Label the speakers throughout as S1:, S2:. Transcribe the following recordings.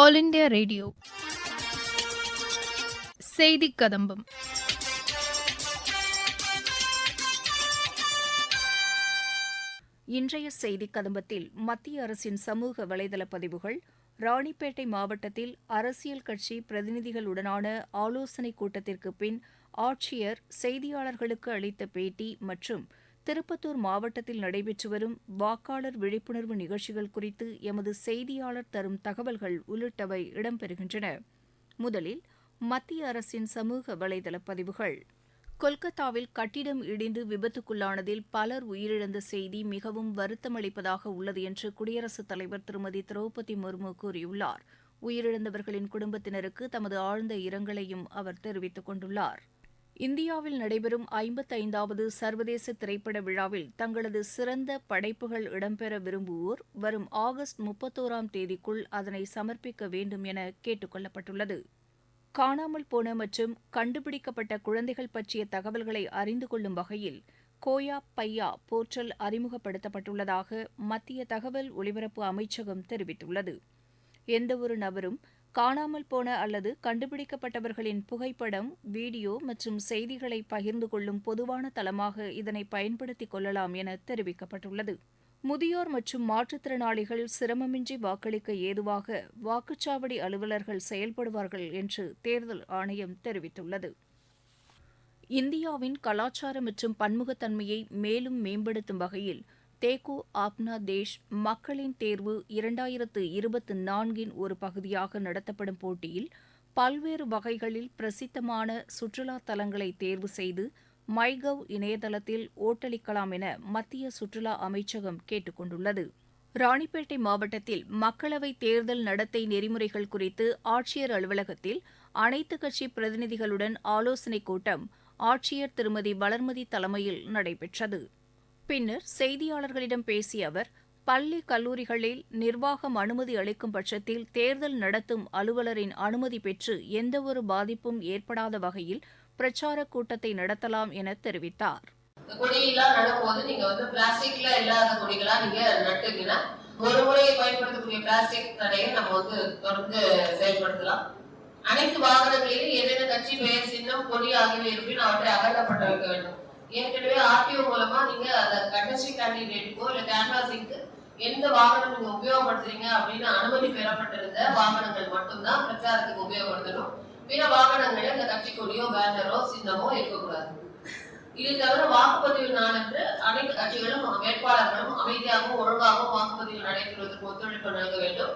S1: all India radio செய்தி கதம்பம் இன்றைய செய்தி கதம்பத்தில் மத்திய அரசின் சமூக வலைதள பதிவுகள் ராணிப்பேட்டை மாவட்டத்தில் அரசியல் கட்சி பிரதிநிதிகளுடனான ஆலோசனைக் கூட்டத்திற்கு பின் ஆட்சியர் செய்தியாளர்களுக்கு அளித்த பேட்டி மற்றும் திருப்பத்தூர் மாவட்டத்தில் நடைபெற்று வரும் வாக்காளர் விழிப்புணர்வு நிகழ்ச்சிகள் குறித்து எமது செய்தியாளர் தரும் தகவல்கள் உள்ளிட்டவை இடம்பெறுகின்றன முதலில் மத்திய அரசின் சமூக வலைதள பதிவுகள் கொல்கத்தாவில் கட்டிடம் இடிந்து விபத்துக்குள்ளானதில் பலர் உயிரிழந்த செய்தி மிகவும் வருத்தமளிப்பதாக உள்ளது என்று குடியரசுத் தலைவர் திருமதி திரௌபதி முர்மு கூறியுள்ளார் உயிரிழந்தவர்களின் குடும்பத்தினருக்கு தமது ஆழ்ந்த இரங்கலையும் அவர் தெரிவித்துக் கொண்டுள்ளாா் இந்தியாவில் நடைபெறும் ஐம்பத்தைந்தாவது சர்வதேச திரைப்பட விழாவில் தங்களது சிறந்த படைப்புகள் இடம்பெற விரும்புவோர் வரும் ஆகஸ்ட் முப்பத்தோராம் தேதிக்குள் அதனை சமர்ப்பிக்க வேண்டும் என கேட்டுக் கொள்ளப்பட்டுள்ளது காணாமல் போன மற்றும் கண்டுபிடிக்கப்பட்ட குழந்தைகள் பற்றிய தகவல்களை அறிந்து கொள்ளும் வகையில் கோயா பையா போர்ட்டல் அறிமுகப்படுத்தப்பட்டுள்ளதாக மத்திய தகவல் ஒலிபரப்பு அமைச்சகம் தெரிவித்துள்ளது எந்தவொரு நபரும் காணாமல் போன அல்லது கண்டுபிடிக்கப்பட்டவர்களின் புகைப்படம் வீடியோ மற்றும் செய்திகளை பகிர்ந்து கொள்ளும் பொதுவான தளமாக இதனை பயன்படுத்திக் கொள்ளலாம் என தெரிவிக்கப்பட்டுள்ளது முதியோர் மற்றும் மாற்றுத்திறனாளிகள் சிரமமின்றி வாக்களிக்க ஏதுவாக வாக்குச்சாவடி அலுவலர்கள் செயல்படுவார்கள் என்று தேர்தல் ஆணையம் தெரிவித்துள்ளது இந்தியாவின் கலாச்சார மற்றும் பன்முகத்தன்மையை மேலும் மேம்படுத்தும் வகையில் தேகு ஆப்னா தேஷ் மக்களின் தேர்வு இரண்டாயிரத்து இருபத்து நான்கின் ஒரு பகுதியாக நடத்தப்படும் போட்டியில் பல்வேறு வகைகளில் பிரசித்தமான சுற்றுலா தலங்களை தேர்வு செய்து மைகவ் இணையதளத்தில் ஓட்டளிக்கலாம் என மத்திய சுற்றுலா அமைச்சகம் கேட்டுக் கொண்டுள்ளது ராணிப்பேட்டை மாவட்டத்தில் மக்களவைத் தேர்தல் நடத்தை நெறிமுறைகள் குறித்து ஆட்சியர் அலுவலகத்தில் அனைத்து கட்சி பிரதிநிதிகளுடன் ஆலோசனைக் கூட்டம் ஆட்சியர் திருமதி வளர்மதி தலைமையில் நடைபெற்றது பின்னர் செய்தியாளர்களிடம் பேசிய அவர் பள்ளி கல்லூரிகளில் நிர்வாகம் அனுமதி அளிக்கும் பட்சத்தில் தேர்தல் நடத்தும் அலுவலரின் அனுமதி பெற்று எந்தவொரு பாதிப்பும் ஏற்படாத வகையில் பிரச்சார கூட்டத்தை நடத்தலாம் என தெரிவித்தார் கொடியெல்லாம் நடக்கும்போது நீங்க வந்து பிளாஸ்டிக்ல இல்லாத கொடிகளா நீங்க நட்டுங்கன்னா ஒரு முறையை பயன்படுத்தக்கூடிய பிளாஸ்டிக் தடையை நம்ம வந்து தொடர்ந்து செயல்படுத்தலாம் அனைத்து வாகனங்களிலும் என்னென்ன கட்சி பெயர் சின்னம் கொடி ஆகியவை இருப்பின் அவற்றை அகற்றப்பட்டிருக்க வேண்டும் ஏற்கனவே ஆர்டிஓ மூலமா நீங்க அந்த கண்டஸ்ட்ரி கேண்டிடேட்டுக்கோ இல்ல கேன்வாசிங்க்கு எந்த வாகனம் நீங்க உபயோகப்படுத்துறீங்க அப்படின்னு அனுமதி பெறப்பட்டிருந்த வாகனங்கள் மட்டும்தான் பிரச்சாரத்துக்கு உபயோகப்படுத்தணும் பிற வாகனங்கள் அந்த கட்சி கொடியோ பேனரோ சின்னமோ இருக்கக்கூடாது இது தவிர வாக்குப்பதிவு நாளன்று அனைத்து கட்சிகளும் வேட்பாளர்களும் அமைதியாகவும் ஒழுங்காகவும் வாக்குப்பதிவு நடைபெறுவதற்கு ஒத்துழைப்பு வழங்க வேண்டும்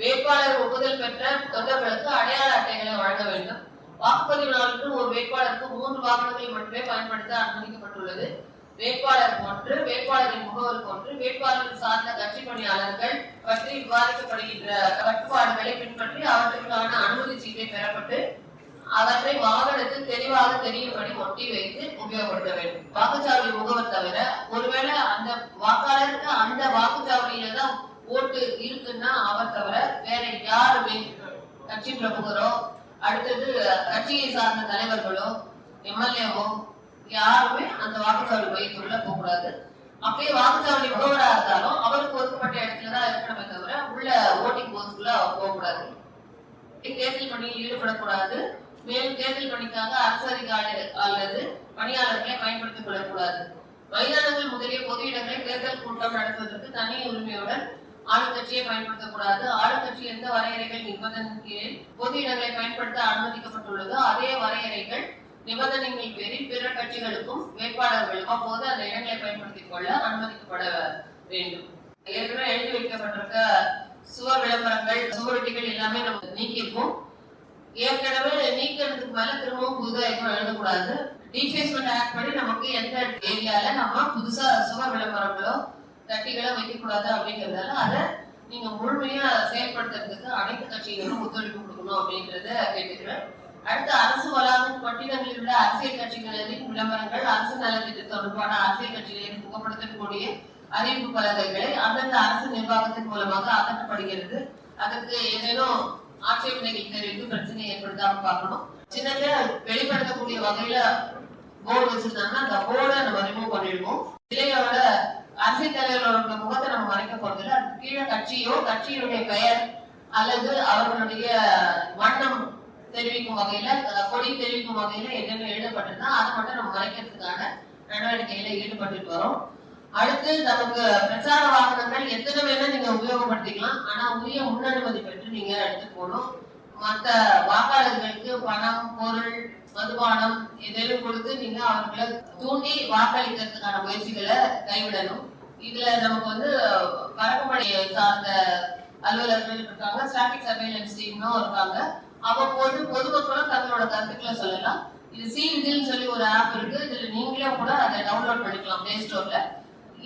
S1: வேட்பாளர் ஒப்புதல் பெற்ற தொண்டர்களுக்கு அடையாள அட்டைகளை வழங்க வேண்டும் வாக்குப்பதிவு நாளுக்கு ஒரு வேட்பாளருக்கு மூன்று வாகனங்களை மட்டுமே பயன்படுத்த அனுமதிக்கப்பட்டுள்ளது வேட்பாளர் ஒன்று வேட்பாளரின் முகவருக்கு ஒன்று வேட்பாளர் சார்ந்த கட்சி பணியாளர்கள் பற்றி விவாதிக்கப்படுகின்ற கட்டுப்பாடுகளை பின்பற்றி அவற்றுக்கான அனுமதி
S2: சீட்டை பெறப்பட்டு அவற்றை வாகனத்தில் தெளிவாக தெரியும்படி ஒட்டி வைத்து உபயோகப்படுத்த வேண்டும் வாக்குச்சாவடி முகவர் தவிர ஒருவேளை அந்த வாக்காளருக்கு அந்த வாக்குச்சாவடியில தான் ஓட்டு இருக்குன்னா அவர் தவிர வேற யாருமே கட்சி பிரமுகரோ அடுத்தது கட்சியை சார்ந்த தலைவர்களோ எம்எல்ஏவோ யாருமே அந்த வாக்குச்சாவடி மையத்துள்ள போகக்கூடாது அப்படியே வாக்குச்சாவடி முகவராக இருந்தாலும் அவருக்கு ஒதுக்கப்பட்ட இடத்துல தான் இருக்கணுமே தவிர உள்ள ஓட்டிங் போஸ்க்குள்ள போகக்கூடாது தேர்தல் பணியில் ஈடுபடக்கூடாது மேலும் தேர்தல் பணிக்காக அரசு அதிகாரி அல்லது பணியாளர்களை பயன்படுத்திக் கொள்ளக்கூடாது மைதானங்கள் முதலிய பொது இடங்களில் தேர்தல் கூட்டம் நடத்துவதற்கு தனி உரிமையுடன் ஆளுங்கட்சியை பயன்படுத்தக்கூடாது ஆளுங்கட்சி எந்த வரையறைகள் நிபந்தனை கீழ் பொது இடங்களை பயன்படுத்த அனுமதிக்கப்பட்டுள்ளதோ அதே வரையறைகள் நிபந்தனைகள் பேரில் பிற கட்சிகளுக்கும் வேட்பாளர்களுக்கும் அப்போது அந்த இடங்களை பயன்படுத்திக் கொள்ள அனுமதிக்கப்பட வேண்டும் ஏற்கனவே எழுதி வைக்கப்பட்டிருக்க சுவர் விளம்பரங்கள் சுவரொட்டிகள் எல்லாமே நம்ம நீக்கியிருக்கோம் ஏற்கனவே நீக்கிறதுக்கு மேல திரும்பவும் புதுதாக எதுவும் எழுதக்கூடாது டீஃபேஸ்மெண்ட் ஆக்ட் படி நமக்கு எந்த ஏரியால நம்ம புதுசா சுவர் விளம்பரங்களோ கட்டிகளை வைக்கக்கூடாது அப்படிங்கிறதால அதை நீங்க முழுமையா செயல்படுத்துறதுக்கு அனைத்து கட்சிகளும் ஒத்துழைப்பு கொடுக்கணும் அப்படின்றத கேட்டுக்கிறேன் அடுத்து அரசு வளாகும் பட்டினங்களில் உள்ள அரசியல் கட்சிகளின் விளம்பரங்கள் அரசு நலத்திட்ட தொடர்பான அரசியல் கட்சிகளின் புகப்படுத்தக்கூடிய அறிவிப்பு பலகைகளை அந்தந்த அரசு நிர்வாகத்தின் மூலமாக அகற்றப்படுகிறது அதற்கு ஏதேனும் ஆட்சேபனைகள் தெரிவித்து பிரச்சனை ஏற்படுத்தாம பார்க்கணும் சின்னதா வெளிப்படுத்தக்கூடிய வகையில போர்டு வச்சிருந்தாங்கன்னா அந்த போர்டை நம்ம ரிமூவ் பண்ணிடுவோம் கட்சியோ கட்சியினுடைய பெயர் அல்லது அவர்களுடைய வண்ணம் தெரிவிக்கும் வகையில கொடி தெரிவிக்கும் வகையில என்னென்ன எழுதப்பட்டிருந்தா அதை மட்டும் நம்ம மறைக்கிறதுக்கான நடவடிக்கையில ஈடுபட்டு வரோம் அடுத்து நமக்கு பிரச்சார வாகனங்கள் எத்தனை வேணா நீங்க உபயோகப்படுத்திக்கலாம் ஆனா உரிய முன்னனுமதி பெற்று நீங்க எடுத்து போகணும் மற்ற வாக்காளர்களுக்கு பணம் பொருள் மதுபானம் எதேனும் கொடுத்து நீங்க அவர்களை தூண்டி வாக்களிக்கிறதுக்கான முயற்சிகளை கைவிடணும் இதுல நமக்கு வந்து பறக்கும்படை சார்ந்த அலுவலர்கள் இருக்காங்க ஸ்டாட்டிக் சர்வேலன்ஸ் டீம்னும் இருக்காங்க அவ்வப்போது பொதுமக்களும் தங்களோட கருத்துக்களை சொல்லலாம் இது சி சொல்லி ஒரு ஆப் இருக்கு இதுல நீங்களே கூட அதை டவுன்லோட் பண்ணிக்கலாம் பிளே ஸ்டோர்ல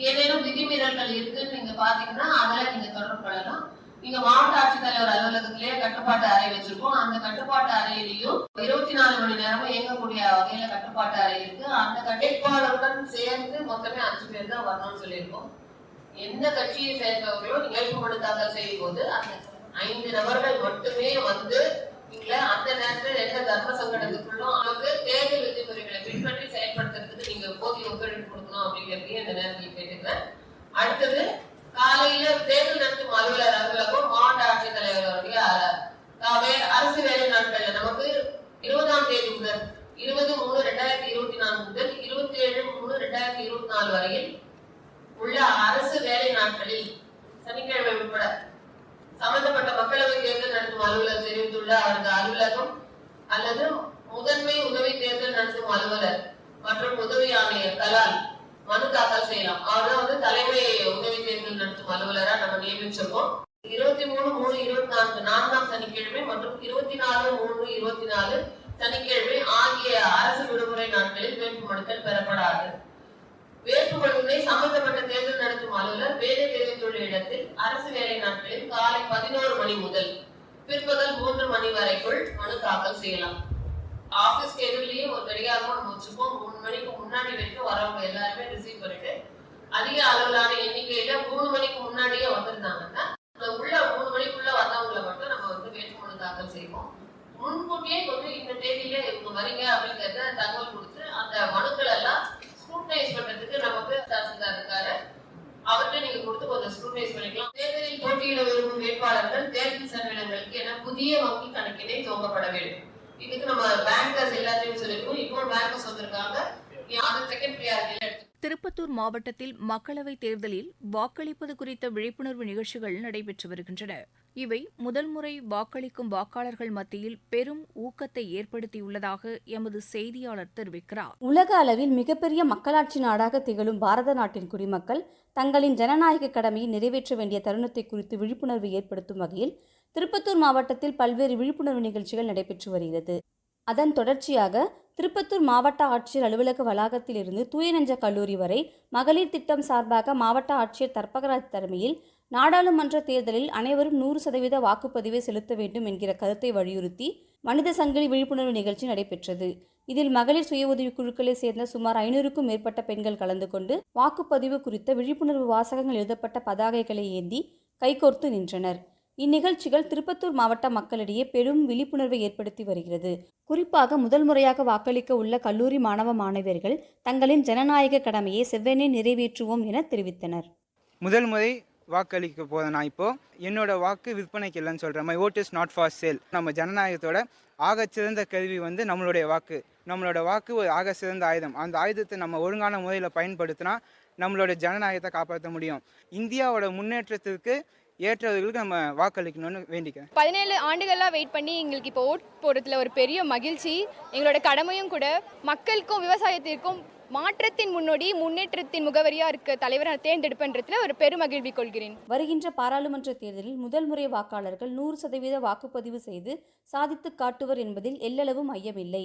S2: ஏதேனும் விதிமீறல்கள் இருக்குன்னு நீங்க பாத்தீங்கன்னா அதெல்லாம் நீங்க தொடர்பு கொள்ளலாம் இங்க மாவட்ட ஆட்சித்தலைவர் அலுவலகத்திலேயே கட்டுப்பாட்டு அறை வச்சிருக்கோம் அந்த கட்டுப்பாட்டு அறையிலையும் நேரமும் இயங்கக்கூடிய வகையில கட்டுப்பாட்டு அறை இருக்கு அந்த கட்டுப்பாடுடன் சேர்ந்து மொத்தமே அஞ்சு பேர் தான் வரணும்னு சொல்லியிருக்கோம் எந்த கட்சியை சேர்ந்தவர்களோ மனு தாக்கல் செய்யும் போது அந்த ஐந்து நபர்கள் மட்டுமே வந்து நீங்கள அந்த நேரத்தில் எந்த தர்ம சங்கடத்துக்குள்ளும் அவங்க தேர்தல் விதிமுறைகளை பின்பற்றி செயல்படுத்துறதுக்கு நீங்க போதிய ஒத்துழைப்பு கொடுக்கணும் அப்படிங்கிறதையும் இந்த நேரத்தில் கேட்டுக்கிறேன் அடுத்தது காலையில தேர்தல் நடத்தும் அலுவலர் அலுவலகம் மாவட்ட ஆட்சித்தலைவருடைய அரசு வேலை நாட்கள்ல நமக்கு இருபதாம் தேதி முதல் இருபது மூணு ரெண்டாயிரத்தி இருபத்தி நான்கு முதல் இருபத்தி ஏழு மூணு ரெண்டாயிரத்தி இருபத்தி நாலு வரையில் உள்ள அரசு வேலை நாட்களில் சனிக்கிழமை உட்பட சம்பந்தப்பட்ட மக்களவை தேர்தல் நடத்தும் அலுவலர் தெரிவித்துள்ள அவரது அலுவலகம் அல்லது முதன்மை உதவி தேர்தல் நடத்தும் அலுவலர் மற்றும் உதவி ஆணையர் தலால் மனு தாக்கல் செய்யலாம் அவர் வந்து தலைமை உதவி தேர்தல் நடத்தும் அலுவலரா நம்ம நியமிச்சிருக்கோம் இருபத்தி மூணு மூணு இருபத்தி நான்கு நான்காம் சனிக்கிழமை மற்றும் இருபத்தி நாலு மூணு இருபத்தி நாலு சனிக்கிழமை ஆகிய அரசு விடுமுறை நாட்களில் வேட்புமனுக்கள் பெறப்படாது வேட்புமனுவை சம்பந்தப்பட்ட தேர்தல் நடத்தும் அலுவலர் வேலை தெரிவித்துள்ள இடத்தில் அரசு வேலை நாட்களில் காலை பதினோரு மணி முதல் பிற்பகல் மூன்று மணி வரைக்குள் மனு தாக்கல் செய்யலாம் ஆபீஸ் டேபிள்லயே ஒரு கடிகாரமா நம்ம வச்சுப்போம் மூணு மணிக்கு முன்னாடி வரைக்கும் வரவங்க எல்லாருமே ரிசீவ் பண்ணிட்டு அதிக அளவிலான எண்ணிக்கையில மூணு மணிக்கு முன்னாடியே வந்திருந்தாங்கன்னா முன்கூட்டியே கொண்டு இந்த தேதியில இவங்க வரீங்க அப்படிங்கறத தகவல் கொடுத்து அந்த மனுக்கள் எல்லாம் ஸ்க்ரூட்டனைஸ் பண்றதுக்கு நமக்கு தாசில்தார் இருக்காரு அவர்கிட்ட நீங்க கொடுத்து கொஞ்சம் ஸ்க்ரூட்டனைஸ் பண்ணிக்கலாம் தேர்தலில் போட்டியிட விரும்பும் வேட்பாளர்கள் தேர்தல் செலவினங்களுக்கு என புதிய வங்கி கணக்கினை துவங்கப்பட வேண்டும் இதுக்கு நம்ம பேங்கர்ஸ் எல்லாத்தையும் சொல்லியிருக்கோம் இப்போ பேங்கர்ஸ் வந்திருக்காங்க அதை செகண்ட் ப்ரியாரிட்டியில எடுத்து
S1: திருப்பத்தூர் மாவட்டத்தில் மக்களவைத் தேர்தலில் வாக்களிப்பது குறித்த விழிப்புணர்வு நிகழ்ச்சிகள் நடைபெற்று வருகின்றன இவை முதல் முறை வாக்களிக்கும் வாக்காளர்கள் மத்தியில் பெரும் ஊக்கத்தை ஏற்படுத்தியுள்ளதாக எமது செய்தியாளர் தெரிவிக்கிறார் உலக அளவில் மிகப்பெரிய மக்களாட்சி நாடாக திகழும் பாரத நாட்டின் குடிமக்கள் தங்களின் ஜனநாயக கடமையை நிறைவேற்ற வேண்டிய தருணத்தை குறித்து விழிப்புணர்வு ஏற்படுத்தும் வகையில் திருப்பத்தூர் மாவட்டத்தில் பல்வேறு விழிப்புணர்வு நிகழ்ச்சிகள் நடைபெற்று வருகிறது அதன் தொடர்ச்சியாக திருப்பத்தூர் மாவட்ட ஆட்சியர் அலுவலக வளாகத்திலிருந்து நெஞ்ச கல்லூரி வரை மகளிர் திட்டம் சார்பாக மாவட்ட ஆட்சியர் தர்பகராஜ் தலைமையில் நாடாளுமன்ற தேர்தலில் அனைவரும் நூறு சதவீத வாக்குப்பதிவை செலுத்த வேண்டும் என்கிற கருத்தை வலியுறுத்தி மனித சங்கிலி விழிப்புணர்வு நிகழ்ச்சி நடைபெற்றது இதில் மகளிர் சுய உதவி குழுக்களை சேர்ந்த சுமார் ஐநூறுக்கும் மேற்பட்ட பெண்கள் கலந்து கொண்டு வாக்குப்பதிவு குறித்த விழிப்புணர்வு வாசகங்கள் எழுதப்பட்ட பதாகைகளை ஏந்தி கைகோர்த்து நின்றனர் இந்நிகழ்ச்சிகள் திருப்பத்தூர் மாவட்ட மக்களிடையே பெரும் விழிப்புணர்வை ஏற்படுத்தி வருகிறது குறிப்பாக முதல் முறையாக வாக்களிக்க உள்ள கல்லூரி மாணவ மாணவியர்கள் தங்களின் ஜனநாயக கடமையை செவ்வனே நிறைவேற்றுவோம் என தெரிவித்தனர்
S3: முதல் முறை வாக்களிக்க போதும் நான் இப்போ என்னோட வாக்கு விற்பனைக்கு இல்லைன்னு சொல்கிறேன் my vote is not for sale நம்ம ஜனநாயகத்தோட ஆகச்சிறந்த கருவி வந்து நம்மளுடைய வாக்கு நம்மளோட வாக்கு ஒரு ஆக சிறந்த ஆயுதம் அந்த ஆயுதத்தை நம்ம ஒழுங்கான முறையில் பயன்படுத்தினா நம்மளோட ஜனநாயகத்தை காப்பாற்ற முடியும் இந்தியாவோட முன்னேற்றத்திற்கு ஏற்றவர்களுக்கு நம்ம வாக்களிக்கணும்னு வேண்டிக்கிறேன்
S4: பதினேழு ஆண்டுகளாக வெயிட் பண்ணி எங்களுக்கு இப்போ ஓட் போடுறதுல ஒரு பெரிய மகிழ்ச்சி எங்களோட கடமையும் கூட மக்களுக்கும் விவசாயத்திற்கும் மாற்றத்தின் முன்னோடி முன்னேற்றத்தின் முகவரியா இருக்க தலைவரை தேர்ந்தெடுப்பன்றதுல ஒரு பெருமகிழ்வி கொள்கிறேன்
S1: வருகின்ற பாராளுமன்ற தேர்தலில் முதல் முறை வாக்காளர்கள் நூறு சதவீத வாக்குப்பதிவு செய்து சாதித்து காட்டுவர் என்பதில் எல்லளவும் ஐயமில்லை